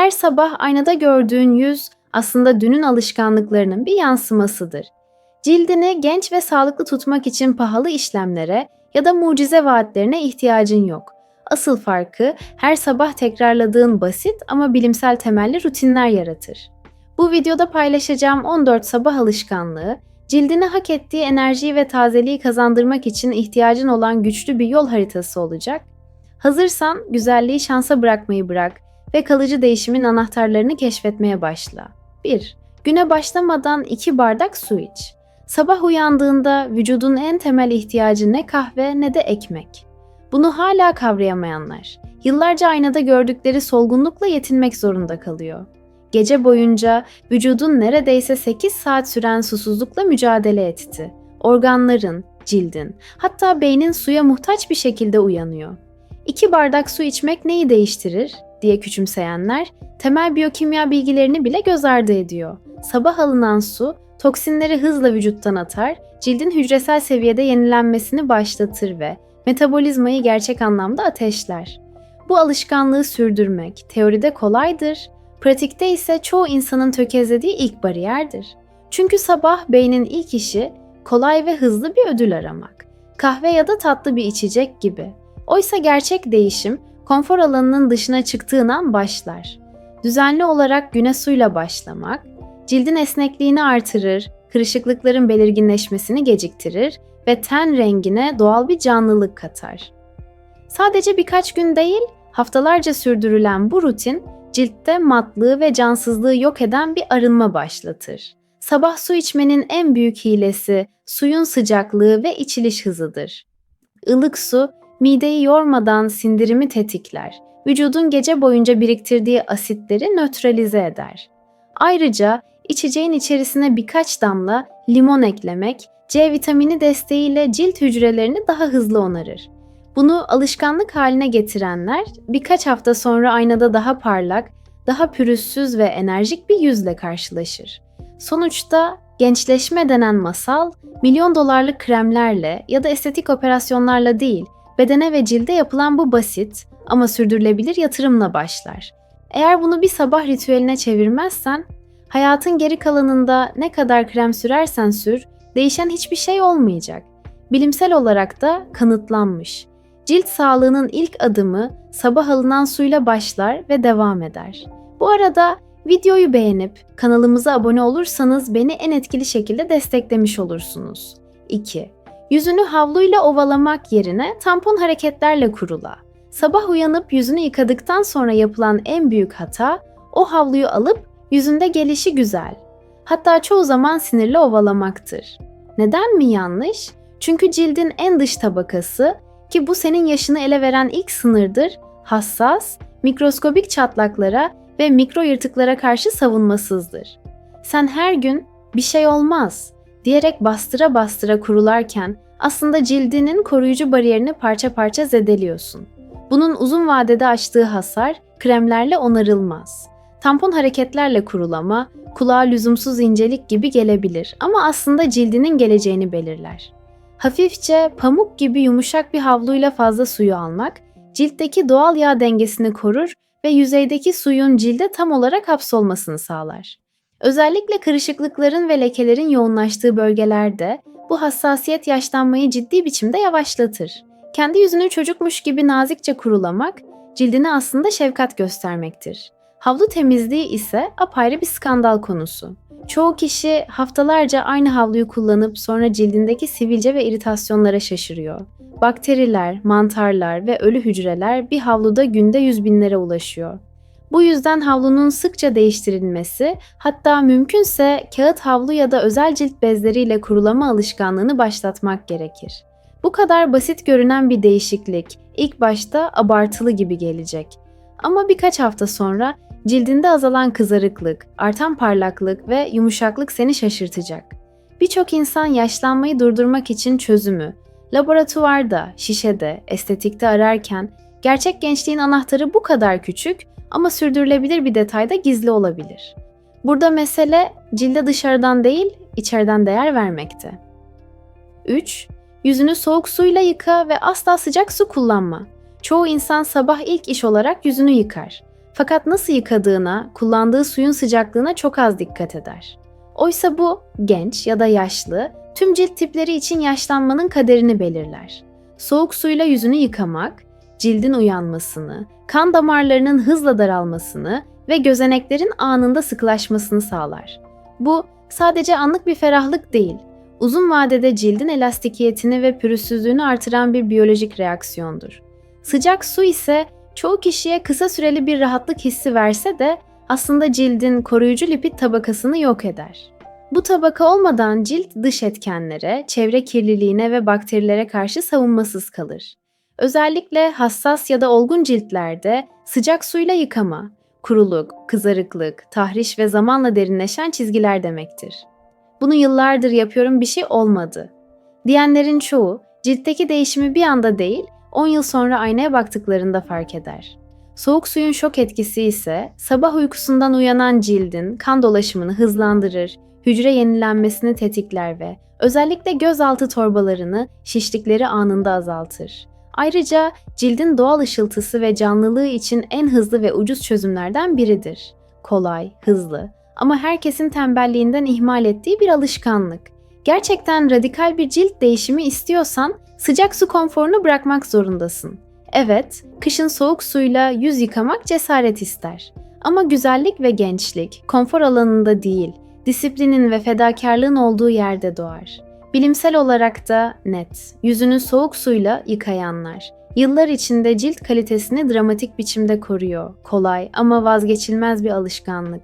Her sabah aynada gördüğün yüz aslında dünün alışkanlıklarının bir yansımasıdır. Cildini genç ve sağlıklı tutmak için pahalı işlemlere ya da mucize vaatlerine ihtiyacın yok. Asıl farkı her sabah tekrarladığın basit ama bilimsel temelli rutinler yaratır. Bu videoda paylaşacağım 14 sabah alışkanlığı, cildine hak ettiği enerjiyi ve tazeliği kazandırmak için ihtiyacın olan güçlü bir yol haritası olacak. Hazırsan güzelliği şansa bırakmayı bırak ve kalıcı değişimin anahtarlarını keşfetmeye başla. 1. Güne başlamadan 2 bardak su iç. Sabah uyandığında vücudun en temel ihtiyacı ne kahve ne de ekmek. Bunu hala kavrayamayanlar, yıllarca aynada gördükleri solgunlukla yetinmek zorunda kalıyor. Gece boyunca vücudun neredeyse 8 saat süren susuzlukla mücadele etti. Organların, cildin, hatta beynin suya muhtaç bir şekilde uyanıyor. İki bardak su içmek neyi değiştirir diye küçümseyenler, temel biyokimya bilgilerini bile göz ardı ediyor. Sabah alınan su, toksinleri hızla vücuttan atar, cildin hücresel seviyede yenilenmesini başlatır ve metabolizmayı gerçek anlamda ateşler. Bu alışkanlığı sürdürmek teoride kolaydır, pratikte ise çoğu insanın tökezlediği ilk bariyerdir. Çünkü sabah beynin ilk işi kolay ve hızlı bir ödül aramak. Kahve ya da tatlı bir içecek gibi. Oysa gerçek değişim konfor alanının dışına çıktığın an başlar. Düzenli olarak güne suyla başlamak, cildin esnekliğini artırır, kırışıklıkların belirginleşmesini geciktirir ve ten rengine doğal bir canlılık katar. Sadece birkaç gün değil, haftalarca sürdürülen bu rutin ciltte matlığı ve cansızlığı yok eden bir arınma başlatır. Sabah su içmenin en büyük hilesi suyun sıcaklığı ve içiliş hızıdır. Ilık su mideyi yormadan sindirimi tetikler. Vücudun gece boyunca biriktirdiği asitleri nötralize eder. Ayrıca içeceğin içerisine birkaç damla limon eklemek C vitamini desteğiyle cilt hücrelerini daha hızlı onarır. Bunu alışkanlık haline getirenler birkaç hafta sonra aynada daha parlak, daha pürüzsüz ve enerjik bir yüzle karşılaşır. Sonuçta gençleşme denen masal milyon dolarlık kremlerle ya da estetik operasyonlarla değil, bedene ve cilde yapılan bu basit ama sürdürülebilir yatırımla başlar. Eğer bunu bir sabah ritüeline çevirmezsen, hayatın geri kalanında ne kadar krem sürersen sür, değişen hiçbir şey olmayacak. Bilimsel olarak da kanıtlanmış. Cilt sağlığının ilk adımı sabah alınan suyla başlar ve devam eder. Bu arada videoyu beğenip kanalımıza abone olursanız beni en etkili şekilde desteklemiş olursunuz. 2. Yüzünü havluyla ovalamak yerine tampon hareketlerle kurula. Sabah uyanıp yüzünü yıkadıktan sonra yapılan en büyük hata o havluyu alıp yüzünde gelişi güzel. Hatta çoğu zaman sinirli ovalamaktır. Neden mi yanlış? Çünkü cildin en dış tabakası ki bu senin yaşını ele veren ilk sınırdır, hassas, mikroskobik çatlaklara ve mikro yırtıklara karşı savunmasızdır. Sen her gün bir şey olmaz diyerek bastıra bastıra kurularken aslında cildinin koruyucu bariyerini parça parça zedeliyorsun. Bunun uzun vadede açtığı hasar kremlerle onarılmaz. Tampon hareketlerle kurulama, kulağa lüzumsuz incelik gibi gelebilir ama aslında cildinin geleceğini belirler. Hafifçe pamuk gibi yumuşak bir havluyla fazla suyu almak, ciltteki doğal yağ dengesini korur ve yüzeydeki suyun cilde tam olarak hapsolmasını sağlar. Özellikle kırışıklıkların ve lekelerin yoğunlaştığı bölgelerde bu hassasiyet yaşlanmayı ciddi biçimde yavaşlatır. Kendi yüzünü çocukmuş gibi nazikçe kurulamak, cildine aslında şefkat göstermektir. Havlu temizliği ise apayrı bir skandal konusu. Çoğu kişi haftalarca aynı havluyu kullanıp sonra cildindeki sivilce ve iritasyonlara şaşırıyor. Bakteriler, mantarlar ve ölü hücreler bir havluda günde yüz binlere ulaşıyor. Bu yüzden havlunun sıkça değiştirilmesi, hatta mümkünse kağıt havlu ya da özel cilt bezleriyle kurulama alışkanlığını başlatmak gerekir. Bu kadar basit görünen bir değişiklik ilk başta abartılı gibi gelecek. Ama birkaç hafta sonra cildinde azalan kızarıklık, artan parlaklık ve yumuşaklık seni şaşırtacak. Birçok insan yaşlanmayı durdurmak için çözümü, laboratuvarda, şişede, estetikte ararken gerçek gençliğin anahtarı bu kadar küçük ama sürdürülebilir bir detayda gizli olabilir. Burada mesele cilde dışarıdan değil, içeriden değer vermekte. 3. Yüzünü soğuk suyla yıka ve asla sıcak su kullanma. Çoğu insan sabah ilk iş olarak yüzünü yıkar. Fakat nasıl yıkadığına, kullandığı suyun sıcaklığına çok az dikkat eder. Oysa bu genç ya da yaşlı tüm cilt tipleri için yaşlanmanın kaderini belirler. Soğuk suyla yüzünü yıkamak, cildin uyanmasını, kan damarlarının hızla daralmasını ve gözeneklerin anında sıkılaşmasını sağlar. Bu sadece anlık bir ferahlık değil, uzun vadede cildin elastikiyetini ve pürüzsüzlüğünü artıran bir biyolojik reaksiyondur. Sıcak su ise çoğu kişiye kısa süreli bir rahatlık hissi verse de aslında cildin koruyucu lipid tabakasını yok eder. Bu tabaka olmadan cilt dış etkenlere, çevre kirliliğine ve bakterilere karşı savunmasız kalır. Özellikle hassas ya da olgun ciltlerde sıcak suyla yıkama, kuruluk, kızarıklık, tahriş ve zamanla derinleşen çizgiler demektir. Bunu yıllardır yapıyorum bir şey olmadı. Diyenlerin çoğu ciltteki değişimi bir anda değil, 10 yıl sonra aynaya baktıklarında fark eder. Soğuk suyun şok etkisi ise sabah uykusundan uyanan cildin kan dolaşımını hızlandırır, hücre yenilenmesini tetikler ve özellikle gözaltı torbalarını, şişlikleri anında azaltır. Ayrıca cildin doğal ışıltısı ve canlılığı için en hızlı ve ucuz çözümlerden biridir. Kolay, hızlı ama herkesin tembelliğinden ihmal ettiği bir alışkanlık. Gerçekten radikal bir cilt değişimi istiyorsan sıcak su konforunu bırakmak zorundasın. Evet, kışın soğuk suyla yüz yıkamak cesaret ister. Ama güzellik ve gençlik konfor alanında değil, disiplinin ve fedakarlığın olduğu yerde doğar. Bilimsel olarak da net, yüzünü soğuk suyla yıkayanlar, yıllar içinde cilt kalitesini dramatik biçimde koruyor. Kolay ama vazgeçilmez bir alışkanlık.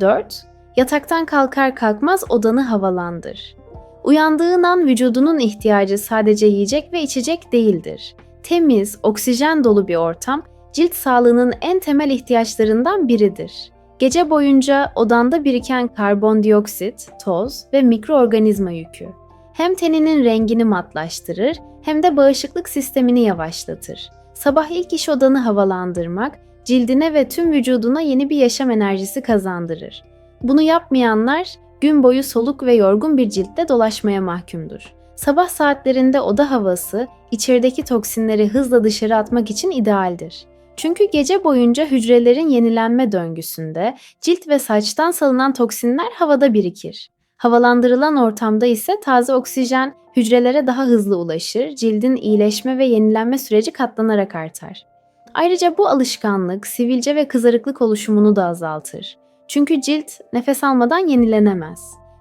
4. Yataktan kalkar kalkmaz odanı havalandır. Uyandığın an vücudunun ihtiyacı sadece yiyecek ve içecek değildir. Temiz, oksijen dolu bir ortam cilt sağlığının en temel ihtiyaçlarından biridir. Gece boyunca odanda biriken karbondioksit, toz ve mikroorganizma yükü hem teninin rengini matlaştırır hem de bağışıklık sistemini yavaşlatır. Sabah ilk iş odanı havalandırmak, cildine ve tüm vücuduna yeni bir yaşam enerjisi kazandırır. Bunu yapmayanlar gün boyu soluk ve yorgun bir ciltte dolaşmaya mahkumdur. Sabah saatlerinde oda havası içerideki toksinleri hızla dışarı atmak için idealdir. Çünkü gece boyunca hücrelerin yenilenme döngüsünde cilt ve saçtan salınan toksinler havada birikir. Havalandırılan ortamda ise taze oksijen hücrelere daha hızlı ulaşır, cildin iyileşme ve yenilenme süreci katlanarak artar. Ayrıca bu alışkanlık sivilce ve kızarıklık oluşumunu da azaltır. Çünkü cilt nefes almadan yenilenemez.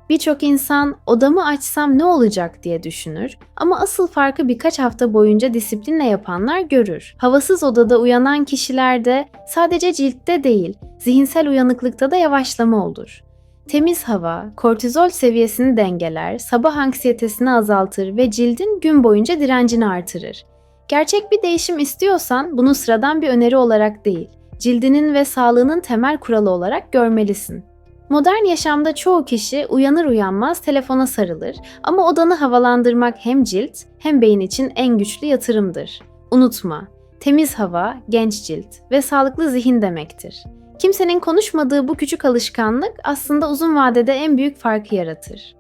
Birçok insan odamı açsam ne olacak diye düşünür ama asıl farkı birkaç hafta boyunca disiplinle yapanlar görür. Havasız odada uyanan kişilerde sadece ciltte değil, zihinsel uyanıklıkta da yavaşlama olur. Temiz hava, kortizol seviyesini dengeler, sabah anksiyetesini azaltır ve cildin gün boyunca direncini artırır. Gerçek bir değişim istiyorsan bunu sıradan bir öneri olarak değil, cildinin ve sağlığının temel kuralı olarak görmelisin. Modern yaşamda çoğu kişi uyanır uyanmaz telefona sarılır ama odanı havalandırmak hem cilt hem beyin için en güçlü yatırımdır. Unutma, temiz hava, genç cilt ve sağlıklı zihin demektir. Kimsenin konuşmadığı bu küçük alışkanlık aslında uzun vadede en büyük farkı yaratır.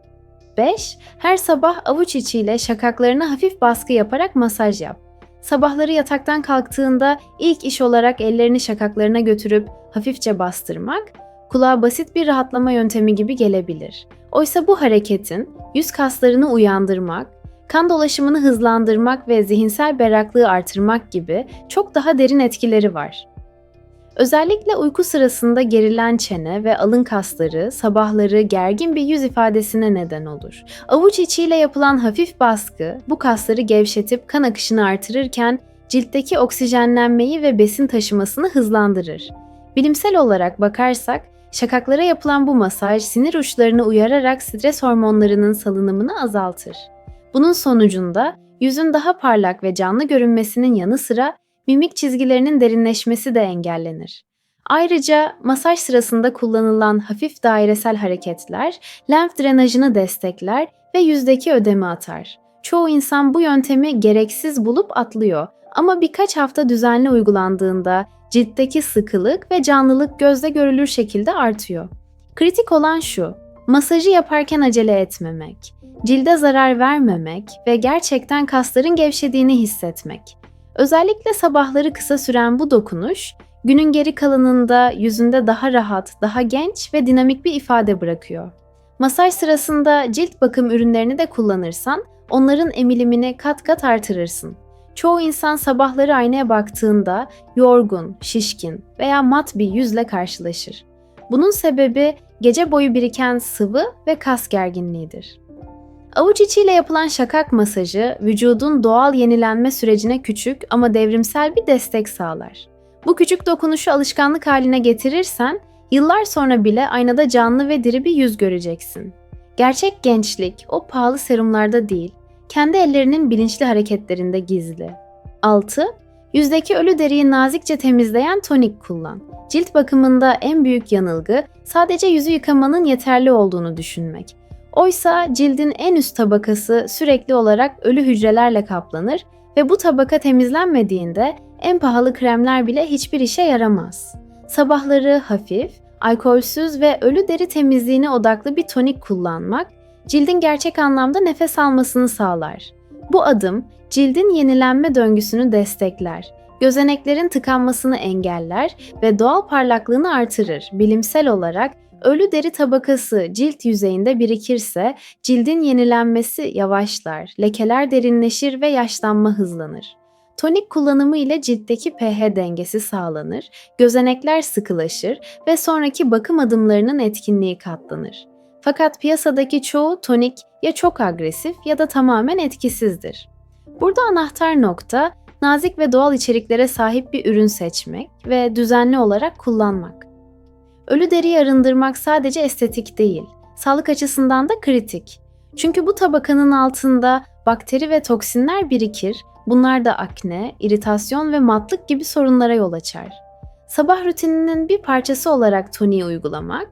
5. Her sabah avuç içiyle şakaklarına hafif baskı yaparak masaj yap. Sabahları yataktan kalktığında ilk iş olarak ellerini şakaklarına götürüp hafifçe bastırmak, kulağa basit bir rahatlama yöntemi gibi gelebilir. Oysa bu hareketin yüz kaslarını uyandırmak, kan dolaşımını hızlandırmak ve zihinsel berraklığı artırmak gibi çok daha derin etkileri var. Özellikle uyku sırasında gerilen çene ve alın kasları sabahları gergin bir yüz ifadesine neden olur. Avuç içiyle yapılan hafif baskı bu kasları gevşetip kan akışını artırırken ciltteki oksijenlenmeyi ve besin taşımasını hızlandırır. Bilimsel olarak bakarsak şakaklara yapılan bu masaj sinir uçlarını uyararak stres hormonlarının salınımını azaltır. Bunun sonucunda yüzün daha parlak ve canlı görünmesinin yanı sıra mimik çizgilerinin derinleşmesi de engellenir. Ayrıca masaj sırasında kullanılan hafif dairesel hareketler lenf drenajını destekler ve yüzdeki ödemi atar. Çoğu insan bu yöntemi gereksiz bulup atlıyor ama birkaç hafta düzenli uygulandığında ciltteki sıkılık ve canlılık gözle görülür şekilde artıyor. Kritik olan şu, masajı yaparken acele etmemek, cilde zarar vermemek ve gerçekten kasların gevşediğini hissetmek. Özellikle sabahları kısa süren bu dokunuş, Günün geri kalanında yüzünde daha rahat, daha genç ve dinamik bir ifade bırakıyor. Masaj sırasında cilt bakım ürünlerini de kullanırsan onların emilimini kat kat artırırsın. Çoğu insan sabahları aynaya baktığında yorgun, şişkin veya mat bir yüzle karşılaşır. Bunun sebebi gece boyu biriken sıvı ve kas gerginliğidir. Avuç içiyle yapılan şakak masajı vücudun doğal yenilenme sürecine küçük ama devrimsel bir destek sağlar. Bu küçük dokunuşu alışkanlık haline getirirsen yıllar sonra bile aynada canlı ve diri bir yüz göreceksin. Gerçek gençlik o pahalı serumlarda değil, kendi ellerinin bilinçli hareketlerinde gizli. 6. Yüzdeki ölü deriyi nazikçe temizleyen tonik kullan. Cilt bakımında en büyük yanılgı sadece yüzü yıkamanın yeterli olduğunu düşünmek. Oysa cildin en üst tabakası sürekli olarak ölü hücrelerle kaplanır ve bu tabaka temizlenmediğinde en pahalı kremler bile hiçbir işe yaramaz. Sabahları hafif, alkolsüz ve ölü deri temizliğine odaklı bir tonik kullanmak cildin gerçek anlamda nefes almasını sağlar. Bu adım cildin yenilenme döngüsünü destekler, gözeneklerin tıkanmasını engeller ve doğal parlaklığını artırır. Bilimsel olarak ölü deri tabakası cilt yüzeyinde birikirse cildin yenilenmesi yavaşlar, lekeler derinleşir ve yaşlanma hızlanır. Tonik kullanımı ile ciltteki pH dengesi sağlanır, gözenekler sıkılaşır ve sonraki bakım adımlarının etkinliği katlanır. Fakat piyasadaki çoğu tonik ya çok agresif ya da tamamen etkisizdir. Burada anahtar nokta nazik ve doğal içeriklere sahip bir ürün seçmek ve düzenli olarak kullanmak. Ölü deriyi arındırmak sadece estetik değil, sağlık açısından da kritik. Çünkü bu tabakanın altında bakteri ve toksinler birikir, bunlar da akne, iritasyon ve matlık gibi sorunlara yol açar. Sabah rutininin bir parçası olarak toniği uygulamak,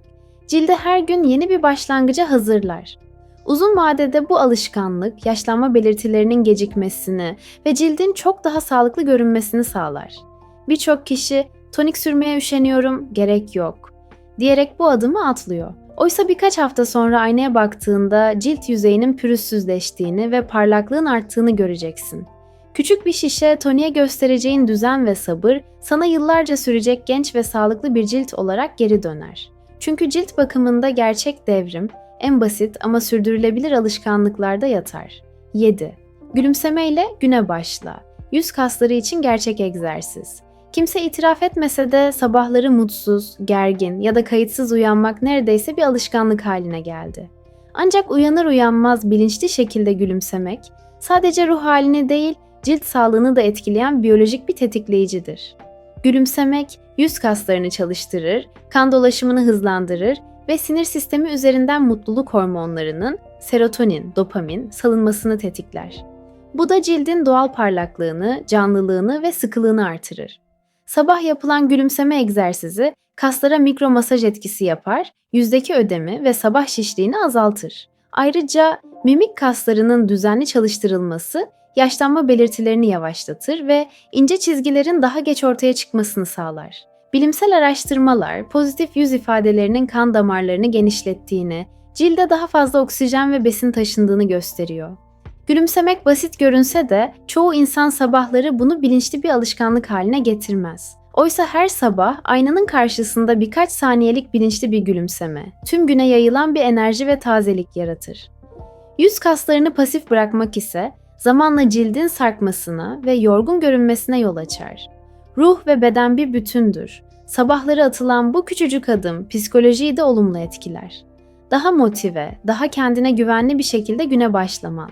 cilde her gün yeni bir başlangıca hazırlar. Uzun vadede bu alışkanlık yaşlanma belirtilerinin gecikmesini ve cildin çok daha sağlıklı görünmesini sağlar. Birçok kişi tonik sürmeye üşeniyorum, gerek yok diyerek bu adımı atlıyor. Oysa birkaç hafta sonra aynaya baktığında cilt yüzeyinin pürüzsüzleştiğini ve parlaklığın arttığını göreceksin. Küçük bir şişe toniğe göstereceğin düzen ve sabır sana yıllarca sürecek genç ve sağlıklı bir cilt olarak geri döner. Çünkü cilt bakımında gerçek devrim en basit ama sürdürülebilir alışkanlıklarda yatar. 7. Gülümsemeyle güne başla. Yüz kasları için gerçek egzersiz. Kimse itiraf etmese de sabahları mutsuz, gergin ya da kayıtsız uyanmak neredeyse bir alışkanlık haline geldi. Ancak uyanır uyanmaz bilinçli şekilde gülümsemek sadece ruh halini değil, cilt sağlığını da etkileyen biyolojik bir tetikleyicidir. Gülümsemek yüz kaslarını çalıştırır, kan dolaşımını hızlandırır ve sinir sistemi üzerinden mutluluk hormonlarının serotonin, dopamin salınmasını tetikler. Bu da cildin doğal parlaklığını, canlılığını ve sıkılığını artırır. Sabah yapılan gülümseme egzersizi kaslara mikro masaj etkisi yapar, yüzdeki ödemi ve sabah şişliğini azaltır. Ayrıca mimik kaslarının düzenli çalıştırılması yaşlanma belirtilerini yavaşlatır ve ince çizgilerin daha geç ortaya çıkmasını sağlar. Bilimsel araştırmalar pozitif yüz ifadelerinin kan damarlarını genişlettiğini, cilde daha fazla oksijen ve besin taşındığını gösteriyor. Gülümsemek basit görünse de çoğu insan sabahları bunu bilinçli bir alışkanlık haline getirmez. Oysa her sabah aynanın karşısında birkaç saniyelik bilinçli bir gülümseme, tüm güne yayılan bir enerji ve tazelik yaratır. Yüz kaslarını pasif bırakmak ise zamanla cildin sarkmasına ve yorgun görünmesine yol açar. Ruh ve beden bir bütündür. Sabahları atılan bu küçücük adım psikolojiyi de olumlu etkiler. Daha motive, daha kendine güvenli bir şekilde güne başlaman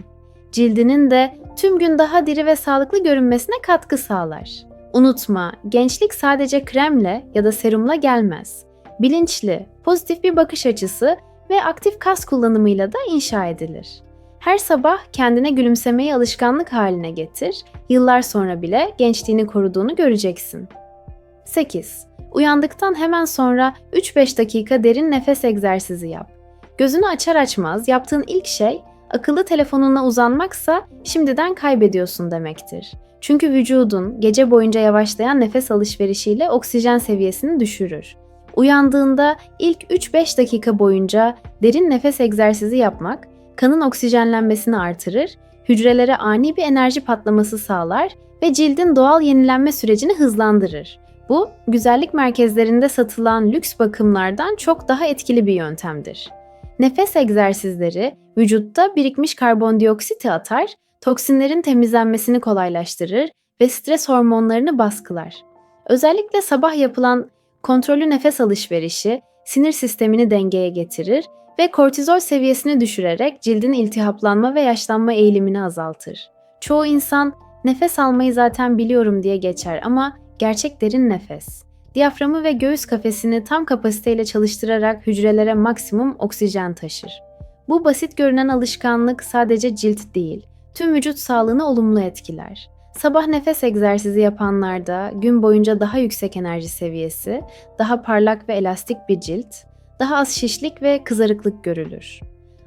cildinin de tüm gün daha diri ve sağlıklı görünmesine katkı sağlar. Unutma, gençlik sadece kremle ya da serumla gelmez. Bilinçli, pozitif bir bakış açısı ve aktif kas kullanımıyla da inşa edilir. Her sabah kendine gülümsemeyi alışkanlık haline getir, yıllar sonra bile gençliğini koruduğunu göreceksin. 8. Uyandıktan hemen sonra 3-5 dakika derin nefes egzersizi yap. Gözünü açar açmaz yaptığın ilk şey akıllı telefonuna uzanmaksa şimdiden kaybediyorsun demektir. Çünkü vücudun gece boyunca yavaşlayan nefes alışverişiyle oksijen seviyesini düşürür. Uyandığında ilk 3-5 dakika boyunca derin nefes egzersizi yapmak kanın oksijenlenmesini artırır, hücrelere ani bir enerji patlaması sağlar ve cildin doğal yenilenme sürecini hızlandırır. Bu, güzellik merkezlerinde satılan lüks bakımlardan çok daha etkili bir yöntemdir. Nefes egzersizleri vücutta birikmiş karbondioksiti atar, toksinlerin temizlenmesini kolaylaştırır ve stres hormonlarını baskılar. Özellikle sabah yapılan kontrollü nefes alışverişi sinir sistemini dengeye getirir ve kortizol seviyesini düşürerek cildin iltihaplanma ve yaşlanma eğilimini azaltır. Çoğu insan nefes almayı zaten biliyorum diye geçer ama gerçek derin nefes. Diyaframı ve göğüs kafesini tam kapasiteyle çalıştırarak hücrelere maksimum oksijen taşır. Bu basit görünen alışkanlık sadece cilt değil, tüm vücut sağlığını olumlu etkiler. Sabah nefes egzersizi yapanlarda gün boyunca daha yüksek enerji seviyesi, daha parlak ve elastik bir cilt, daha az şişlik ve kızarıklık görülür.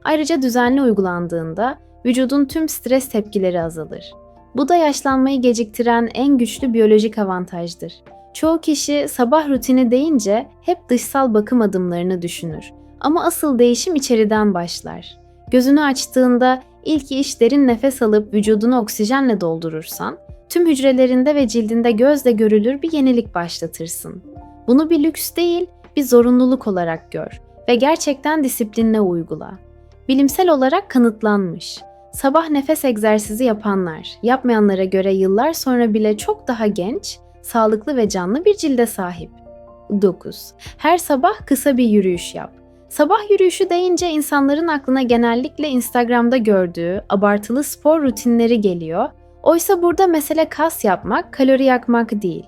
Ayrıca düzenli uygulandığında vücudun tüm stres tepkileri azalır. Bu da yaşlanmayı geciktiren en güçlü biyolojik avantajdır. Çoğu kişi sabah rutini deyince hep dışsal bakım adımlarını düşünür. Ama asıl değişim içeriden başlar. Gözünü açtığında ilk iş derin nefes alıp vücudunu oksijenle doldurursan, tüm hücrelerinde ve cildinde gözle görülür bir yenilik başlatırsın. Bunu bir lüks değil, bir zorunluluk olarak gör ve gerçekten disiplinle uygula. Bilimsel olarak kanıtlanmış. Sabah nefes egzersizi yapanlar, yapmayanlara göre yıllar sonra bile çok daha genç, sağlıklı ve canlı bir cilde sahip. 9. Her sabah kısa bir yürüyüş yap. Sabah yürüyüşü deyince insanların aklına genellikle Instagram'da gördüğü abartılı spor rutinleri geliyor. Oysa burada mesele kas yapmak, kalori yakmak değil.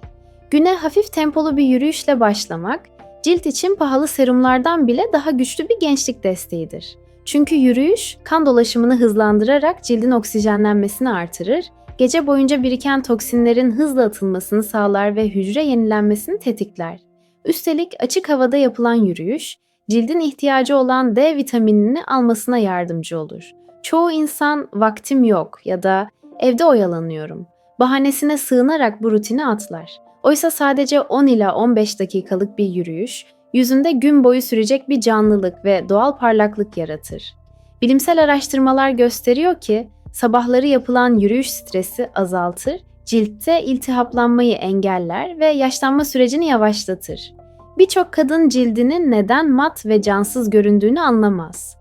Güne hafif tempolu bir yürüyüşle başlamak, cilt için pahalı serumlardan bile daha güçlü bir gençlik desteğidir. Çünkü yürüyüş kan dolaşımını hızlandırarak cildin oksijenlenmesini artırır, gece boyunca biriken toksinlerin hızla atılmasını sağlar ve hücre yenilenmesini tetikler. Üstelik açık havada yapılan yürüyüş, cildin ihtiyacı olan D vitaminini almasına yardımcı olur. Çoğu insan vaktim yok ya da evde oyalanıyorum bahanesine sığınarak bu rutini atlar. Oysa sadece 10 ila 15 dakikalık bir yürüyüş, yüzünde gün boyu sürecek bir canlılık ve doğal parlaklık yaratır. Bilimsel araştırmalar gösteriyor ki sabahları yapılan yürüyüş stresi azaltır, ciltte iltihaplanmayı engeller ve yaşlanma sürecini yavaşlatır. Birçok kadın cildinin neden mat ve cansız göründüğünü anlamaz.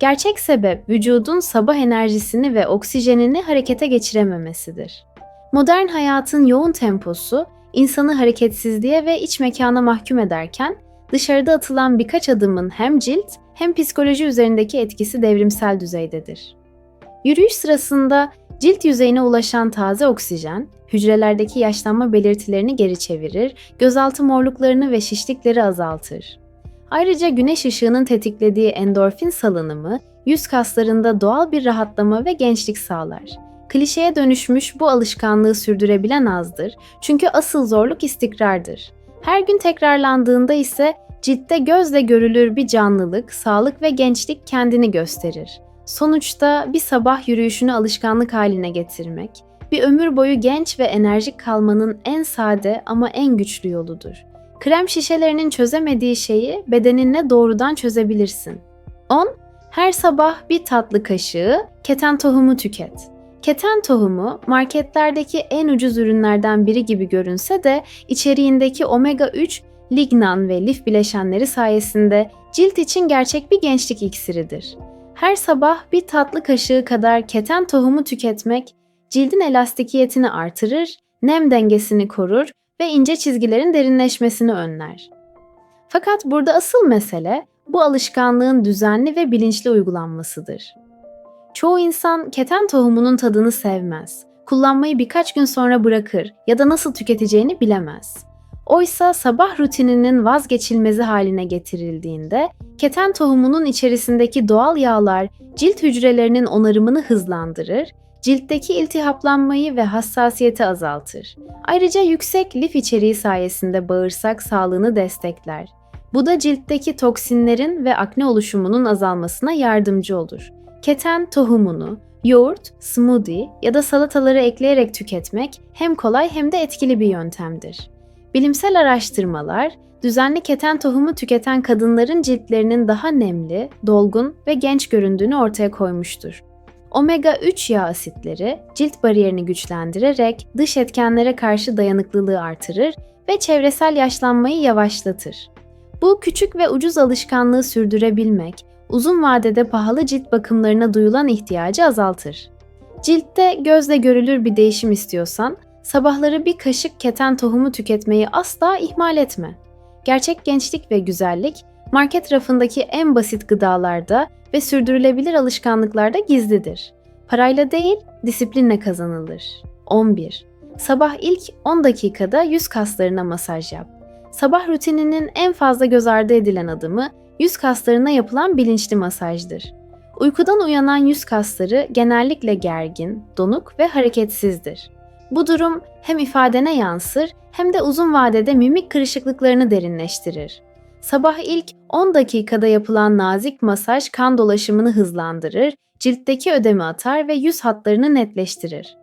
Gerçek sebep vücudun sabah enerjisini ve oksijenini harekete geçirememesidir. Modern hayatın yoğun temposu insanı hareketsizliğe ve iç mekana mahkum ederken dışarıda atılan birkaç adımın hem cilt hem psikoloji üzerindeki etkisi devrimsel düzeydedir. Yürüyüş sırasında cilt yüzeyine ulaşan taze oksijen, hücrelerdeki yaşlanma belirtilerini geri çevirir, gözaltı morluklarını ve şişlikleri azaltır. Ayrıca güneş ışığının tetiklediği endorfin salınımı, yüz kaslarında doğal bir rahatlama ve gençlik sağlar. Klişeye dönüşmüş bu alışkanlığı sürdürebilen azdır çünkü asıl zorluk istikrardır. Her gün tekrarlandığında ise ciltte gözle görülür bir canlılık, sağlık ve gençlik kendini gösterir. Sonuçta bir sabah yürüyüşünü alışkanlık haline getirmek, bir ömür boyu genç ve enerjik kalmanın en sade ama en güçlü yoludur. Krem şişelerinin çözemediği şeyi bedeninle doğrudan çözebilirsin. 10. Her sabah bir tatlı kaşığı keten tohumu tüket. Keten tohumu marketlerdeki en ucuz ürünlerden biri gibi görünse de içeriğindeki omega 3, lignan ve lif bileşenleri sayesinde cilt için gerçek bir gençlik iksiridir. Her sabah bir tatlı kaşığı kadar keten tohumu tüketmek cildin elastikiyetini artırır, nem dengesini korur ve ince çizgilerin derinleşmesini önler. Fakat burada asıl mesele bu alışkanlığın düzenli ve bilinçli uygulanmasıdır. Çoğu insan keten tohumunun tadını sevmez. Kullanmayı birkaç gün sonra bırakır ya da nasıl tüketeceğini bilemez. Oysa sabah rutininin vazgeçilmezi haline getirildiğinde keten tohumunun içerisindeki doğal yağlar cilt hücrelerinin onarımını hızlandırır, ciltteki iltihaplanmayı ve hassasiyeti azaltır. Ayrıca yüksek lif içeriği sayesinde bağırsak sağlığını destekler. Bu da ciltteki toksinlerin ve akne oluşumunun azalmasına yardımcı olur. Keten tohumunu yoğurt, smoothie ya da salataları ekleyerek tüketmek hem kolay hem de etkili bir yöntemdir. Bilimsel araştırmalar, düzenli keten tohumu tüketen kadınların ciltlerinin daha nemli, dolgun ve genç göründüğünü ortaya koymuştur. Omega 3 yağ asitleri cilt bariyerini güçlendirerek dış etkenlere karşı dayanıklılığı artırır ve çevresel yaşlanmayı yavaşlatır. Bu küçük ve ucuz alışkanlığı sürdürebilmek, uzun vadede pahalı cilt bakımlarına duyulan ihtiyacı azaltır. Ciltte gözle görülür bir değişim istiyorsan, sabahları bir kaşık keten tohumu tüketmeyi asla ihmal etme. Gerçek gençlik ve güzellik, market rafındaki en basit gıdalarda ve sürdürülebilir alışkanlıklarda gizlidir. Parayla değil, disiplinle kazanılır. 11. Sabah ilk 10 dakikada yüz kaslarına masaj yap. Sabah rutininin en fazla göz ardı edilen adımı yüz kaslarına yapılan bilinçli masajdır. Uykudan uyanan yüz kasları genellikle gergin, donuk ve hareketsizdir. Bu durum hem ifadene yansır hem de uzun vadede mimik kırışıklıklarını derinleştirir. Sabah ilk 10 dakikada yapılan nazik masaj kan dolaşımını hızlandırır, ciltteki ödemi atar ve yüz hatlarını netleştirir.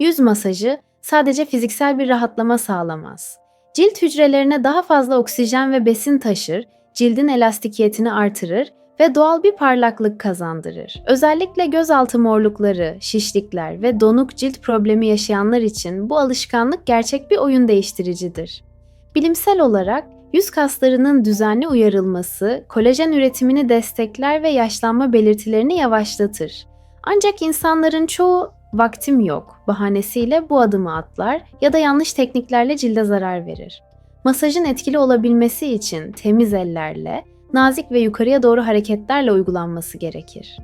Yüz masajı sadece fiziksel bir rahatlama sağlamaz. Cilt hücrelerine daha fazla oksijen ve besin taşır, cildin elastikiyetini artırır ve doğal bir parlaklık kazandırır. Özellikle gözaltı morlukları, şişlikler ve donuk cilt problemi yaşayanlar için bu alışkanlık gerçek bir oyun değiştiricidir. Bilimsel olarak yüz kaslarının düzenli uyarılması kolajen üretimini destekler ve yaşlanma belirtilerini yavaşlatır. Ancak insanların çoğu vaktim yok bahanesiyle bu adımı atlar ya da yanlış tekniklerle cilde zarar verir. Masajın etkili olabilmesi için temiz ellerle, nazik ve yukarıya doğru hareketlerle uygulanması gerekir.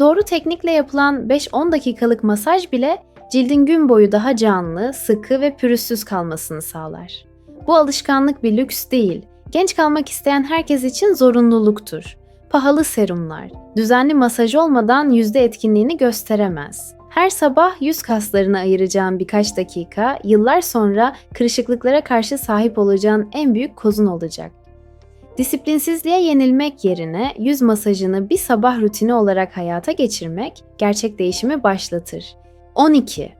Doğru teknikle yapılan 5-10 dakikalık masaj bile cildin gün boyu daha canlı, sıkı ve pürüzsüz kalmasını sağlar. Bu alışkanlık bir lüks değil, genç kalmak isteyen herkes için zorunluluktur. Pahalı serumlar, düzenli masaj olmadan yüzde etkinliğini gösteremez. Her sabah yüz kaslarına ayıracağın birkaç dakika, yıllar sonra kırışıklıklara karşı sahip olacağın en büyük kozun olacak. Disiplinsizliğe yenilmek yerine yüz masajını bir sabah rutini olarak hayata geçirmek gerçek değişimi başlatır. 12.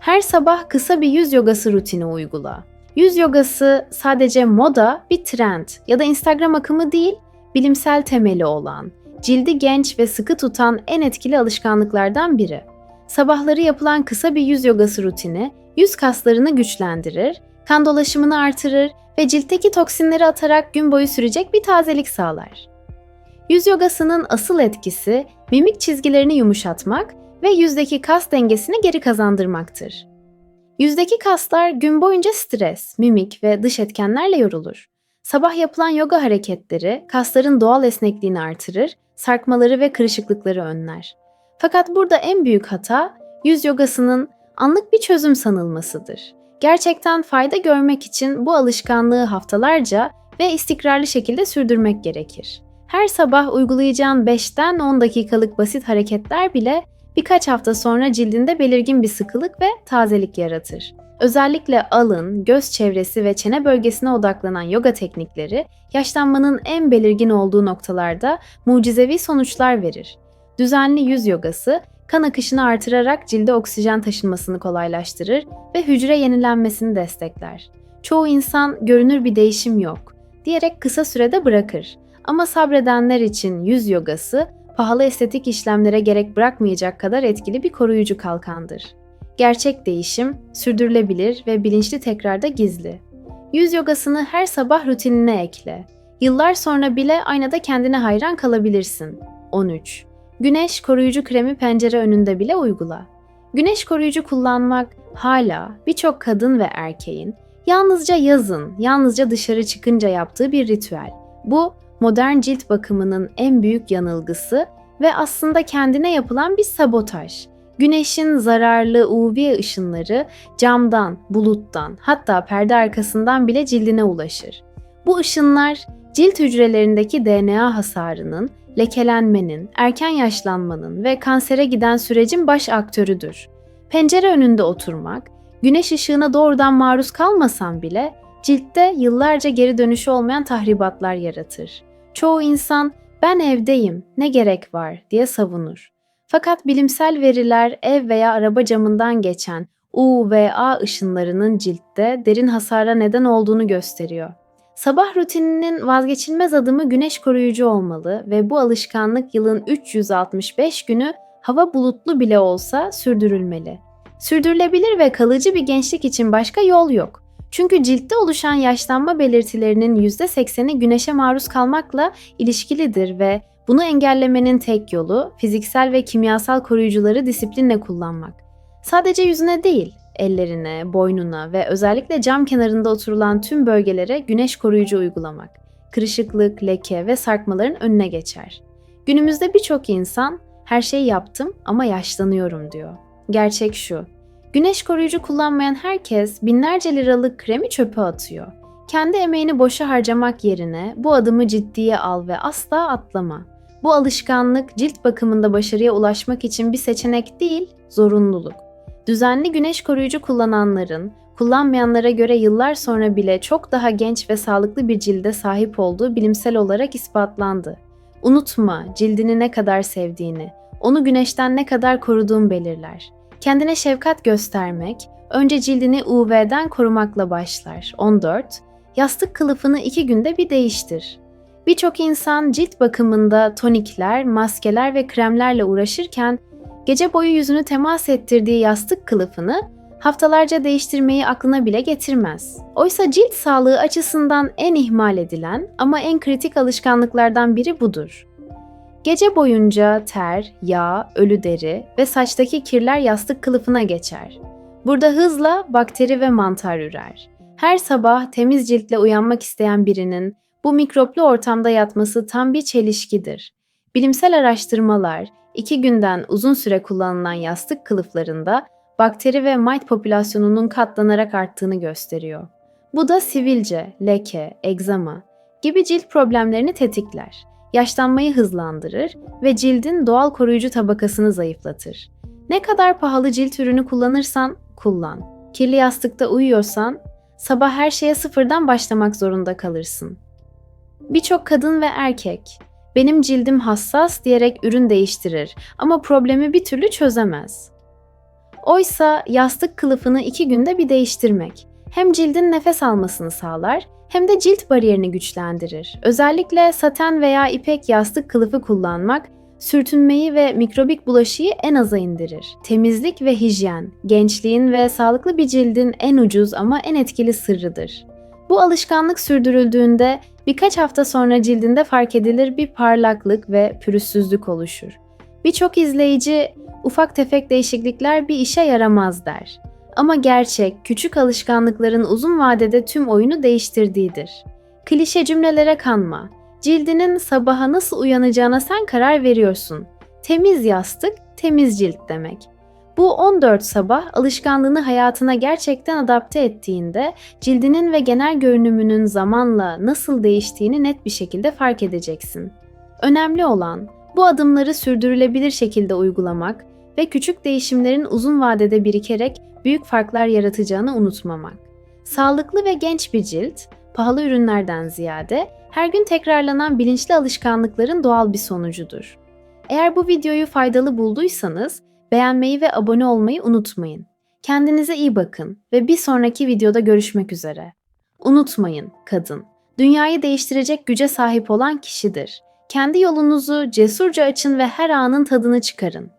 Her sabah kısa bir yüz yogası rutini uygula. Yüz yogası sadece moda, bir trend ya da Instagram akımı değil, bilimsel temeli olan, cildi genç ve sıkı tutan en etkili alışkanlıklardan biri. Sabahları yapılan kısa bir yüz yogası rutini yüz kaslarını güçlendirir, kan dolaşımını artırır ve ciltteki toksinleri atarak gün boyu sürecek bir tazelik sağlar. Yüz yogasının asıl etkisi mimik çizgilerini yumuşatmak ve yüzdeki kas dengesini geri kazandırmaktır. Yüzdeki kaslar gün boyunca stres, mimik ve dış etkenlerle yorulur. Sabah yapılan yoga hareketleri kasların doğal esnekliğini artırır, sarkmaları ve kırışıklıkları önler. Fakat burada en büyük hata yüz yogasının anlık bir çözüm sanılmasıdır. Gerçekten fayda görmek için bu alışkanlığı haftalarca ve istikrarlı şekilde sürdürmek gerekir. Her sabah uygulayacağın 5'ten 10 dakikalık basit hareketler bile birkaç hafta sonra cildinde belirgin bir sıkılık ve tazelik yaratır. Özellikle alın, göz çevresi ve çene bölgesine odaklanan yoga teknikleri yaşlanmanın en belirgin olduğu noktalarda mucizevi sonuçlar verir. Düzenli yüz yogası kan akışını artırarak cilde oksijen taşınmasını kolaylaştırır ve hücre yenilenmesini destekler. Çoğu insan görünür bir değişim yok diyerek kısa sürede bırakır. Ama sabredenler için yüz yogası pahalı estetik işlemlere gerek bırakmayacak kadar etkili bir koruyucu kalkandır. Gerçek değişim sürdürülebilir ve bilinçli tekrarda gizli. Yüz yogasını her sabah rutinine ekle. Yıllar sonra bile aynada kendine hayran kalabilirsin. 13. Güneş koruyucu kremi pencere önünde bile uygula. Güneş koruyucu kullanmak hala birçok kadın ve erkeğin yalnızca yazın, yalnızca dışarı çıkınca yaptığı bir ritüel. Bu modern cilt bakımının en büyük yanılgısı ve aslında kendine yapılan bir sabotaj. Güneşin zararlı UV ışınları camdan, buluttan, hatta perde arkasından bile cildine ulaşır. Bu ışınlar cilt hücrelerindeki DNA hasarının, lekelenmenin, erken yaşlanmanın ve kansere giden sürecin baş aktörüdür. Pencere önünde oturmak, güneş ışığına doğrudan maruz kalmasan bile ciltte yıllarca geri dönüşü olmayan tahribatlar yaratır. Çoğu insan ben evdeyim, ne gerek var diye savunur. Fakat bilimsel veriler ev veya araba camından geçen UVA ışınlarının ciltte derin hasara neden olduğunu gösteriyor. Sabah rutininin vazgeçilmez adımı güneş koruyucu olmalı ve bu alışkanlık yılın 365 günü hava bulutlu bile olsa sürdürülmeli. Sürdürülebilir ve kalıcı bir gençlik için başka yol yok. Çünkü ciltte oluşan yaşlanma belirtilerinin %80'i güneşe maruz kalmakla ilişkilidir ve bunu engellemenin tek yolu fiziksel ve kimyasal koruyucuları disiplinle kullanmak. Sadece yüzüne değil, ellerine, boynuna ve özellikle cam kenarında oturulan tüm bölgelere güneş koruyucu uygulamak. Kırışıklık, leke ve sarkmaların önüne geçer. Günümüzde birçok insan her şeyi yaptım ama yaşlanıyorum diyor. Gerçek şu. Güneş koruyucu kullanmayan herkes binlerce liralık kremi çöpe atıyor. Kendi emeğini boşa harcamak yerine bu adımı ciddiye al ve asla atlama. Bu alışkanlık cilt bakımında başarıya ulaşmak için bir seçenek değil, zorunluluk. Düzenli güneş koruyucu kullananların, kullanmayanlara göre yıllar sonra bile çok daha genç ve sağlıklı bir cilde sahip olduğu bilimsel olarak ispatlandı. Unutma cildini ne kadar sevdiğini, onu güneşten ne kadar koruduğun belirler. Kendine şefkat göstermek, önce cildini UV'den korumakla başlar. 14. Yastık kılıfını iki günde bir değiştir. Birçok insan cilt bakımında tonikler, maskeler ve kremlerle uğraşırken gece boyu yüzünü temas ettirdiği yastık kılıfını haftalarca değiştirmeyi aklına bile getirmez. Oysa cilt sağlığı açısından en ihmal edilen ama en kritik alışkanlıklardan biri budur. Gece boyunca ter, yağ, ölü deri ve saçtaki kirler yastık kılıfına geçer. Burada hızla bakteri ve mantar ürer. Her sabah temiz ciltle uyanmak isteyen birinin bu mikroplu ortamda yatması tam bir çelişkidir. Bilimsel araştırmalar, iki günden uzun süre kullanılan yastık kılıflarında bakteri ve mite popülasyonunun katlanarak arttığını gösteriyor. Bu da sivilce, leke, egzama gibi cilt problemlerini tetikler yaşlanmayı hızlandırır ve cildin doğal koruyucu tabakasını zayıflatır. Ne kadar pahalı cilt ürünü kullanırsan kullan. Kirli yastıkta uyuyorsan sabah her şeye sıfırdan başlamak zorunda kalırsın. Birçok kadın ve erkek benim cildim hassas diyerek ürün değiştirir ama problemi bir türlü çözemez. Oysa yastık kılıfını iki günde bir değiştirmek hem cildin nefes almasını sağlar hem de cilt bariyerini güçlendirir. Özellikle saten veya ipek yastık kılıfı kullanmak sürtünmeyi ve mikrobik bulaşıyı en aza indirir. Temizlik ve hijyen, gençliğin ve sağlıklı bir cildin en ucuz ama en etkili sırrıdır. Bu alışkanlık sürdürüldüğünde birkaç hafta sonra cildinde fark edilir bir parlaklık ve pürüzsüzlük oluşur. Birçok izleyici ufak tefek değişiklikler bir işe yaramaz der. Ama gerçek, küçük alışkanlıkların uzun vadede tüm oyunu değiştirdiğidir. Klişe cümlelere kanma. Cildinin sabaha nasıl uyanacağına sen karar veriyorsun. Temiz yastık, temiz cilt demek. Bu 14 sabah alışkanlığını hayatına gerçekten adapte ettiğinde cildinin ve genel görünümünün zamanla nasıl değiştiğini net bir şekilde fark edeceksin. Önemli olan bu adımları sürdürülebilir şekilde uygulamak ve küçük değişimlerin uzun vadede birikerek büyük farklar yaratacağını unutmamak. Sağlıklı ve genç bir cilt, pahalı ürünlerden ziyade her gün tekrarlanan bilinçli alışkanlıkların doğal bir sonucudur. Eğer bu videoyu faydalı bulduysanız beğenmeyi ve abone olmayı unutmayın. Kendinize iyi bakın ve bir sonraki videoda görüşmek üzere. Unutmayın, kadın, dünyayı değiştirecek güce sahip olan kişidir. Kendi yolunuzu cesurca açın ve her anın tadını çıkarın.